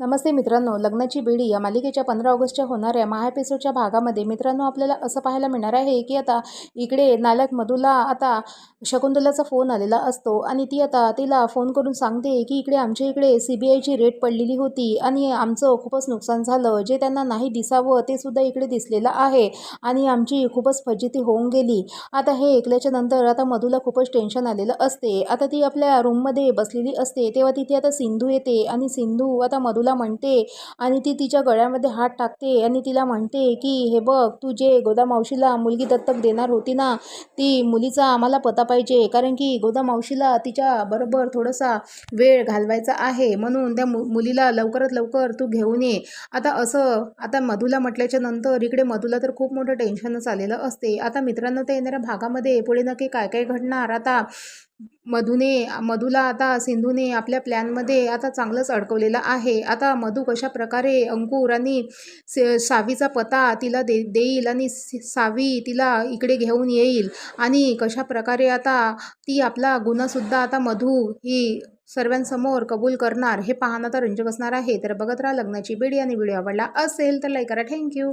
नमस्ते मित्रांनो लग्नाची बेडी या मालिकेच्या पंधरा ऑगस्टच्या होणाऱ्या महाएपिसोडच्या भागामध्ये मित्रांनो आपल्याला असं पाहायला मिळणार आहे की आता इकडे नालक मधूला आता शकुंतलाचा फोन आलेला असतो आणि ती आता तिला फोन करून सांगते की इकडे आमच्या इकडे सी बी आयची रेट पडलेली होती आणि आमचं खूपच नुकसान झालं. जे त्यांना नाही दिसावं ते सुद्धा इकडे दिसलेलं आहे आणि आमची खूपच फजिती होऊन गेली. आता हे ऐकल्याच्या नंतर आता मधूला खूपच टेन्शन आलेलं असते. आता ती आपल्या रूममध्ये बसलेली असते. तेव्हा तिथे आता सिंधू येते आणि सिंधू आता मधूला म्हणते आणि ती तिच्या गळ्यामध्ये हात टाकते आणि तिला म्हणते की हे बघ तू जे गोदा मावशीला मुलगी दत्तक देणार होती ना ती मुलीचा आम्हाला पता पाहिजे. कारण की गोदा मावशीला तिच्या बरोबर थोडासा वेळ घालवायचा आहे. म्हणून त्या मु मुलीला लवकरात लवकर तू घेऊन ये. आता असं आता मधूला म्हटल्याच्या नंतर इकडे मधूला तर खूप मोठं टेन्शनच आलेलं असते. आता मित्रांनो त्या येणाऱ्या भागामध्ये पुढे नक्की काय काय घडणार? आता मधूने मधूला आता सिंधूने आपल्या प्लॅनमध्ये आता चांगलंच अडकवलेलं आहे. आता मधू कशा प्रकारे अंकुर आणि सावीचा पत्ता तिला दे देईल आणि सावी तिला इकडे घेऊन येईल? आणि कशा प्रकारे आता ती आपला गुन्हासुद्धा आता मधू ही सर्वांसमोर कबूल करणार हे पाहणं तर रंजक असणार आहे. तर बघत राहा लग्नाची बेडी आणि व्हिडिओ आवडला असेल तर लाईक करा. थँक्यू